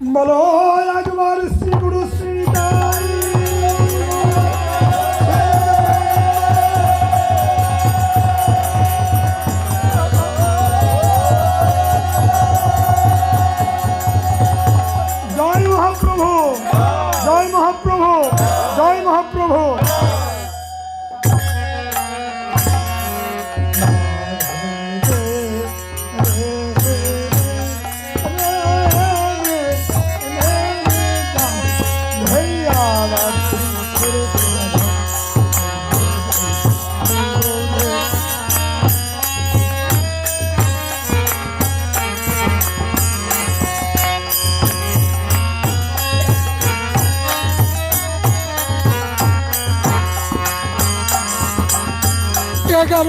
మలో యాగవారి శ్రీ గురు శ్రీ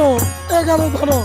এগারো এগারো ধরো।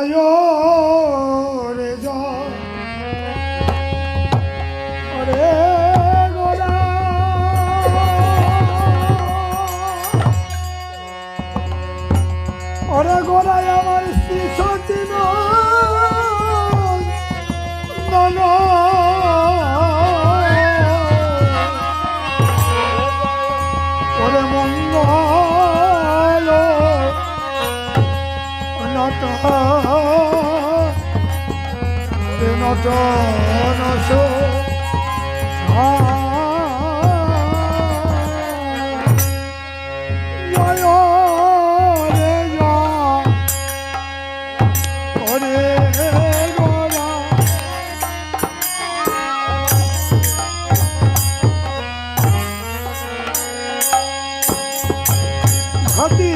জয়। রে জয় গোরা ওরে গোরাই আমার শ্রী সচিন ওরে মঙ্গল। নট নট নশ জয় রে জয় ওরে গোরা হাতি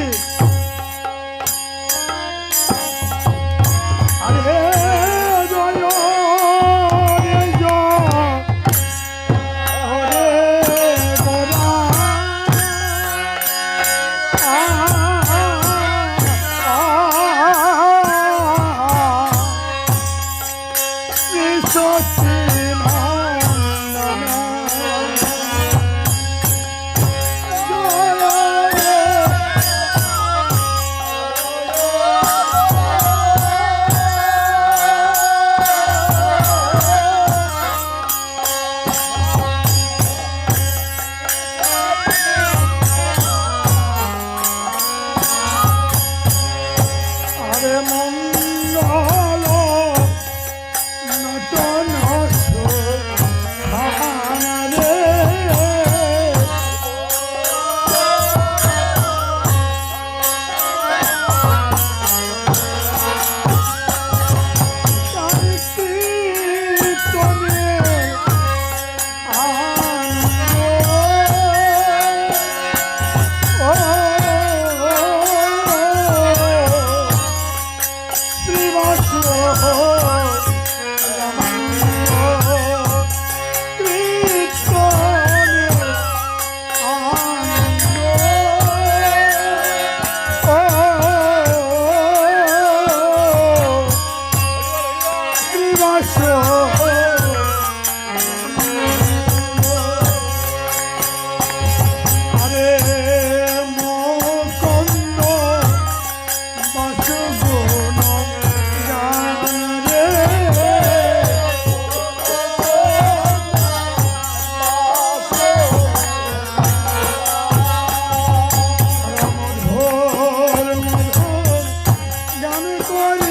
Come on,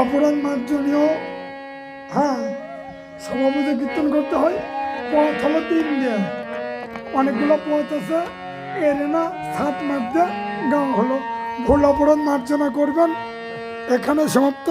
অপরাধ মার্জনীয়। হ্যাঁ সভাপতি কীর্তন করতে হয়। পথ হলো তিনটে অনেকগুলো পথ আছে। এর না সাত মারতে গাঁ হলো। ভুল অপরাধ মার্জনা করবেন। এখানে সমাপ্ত।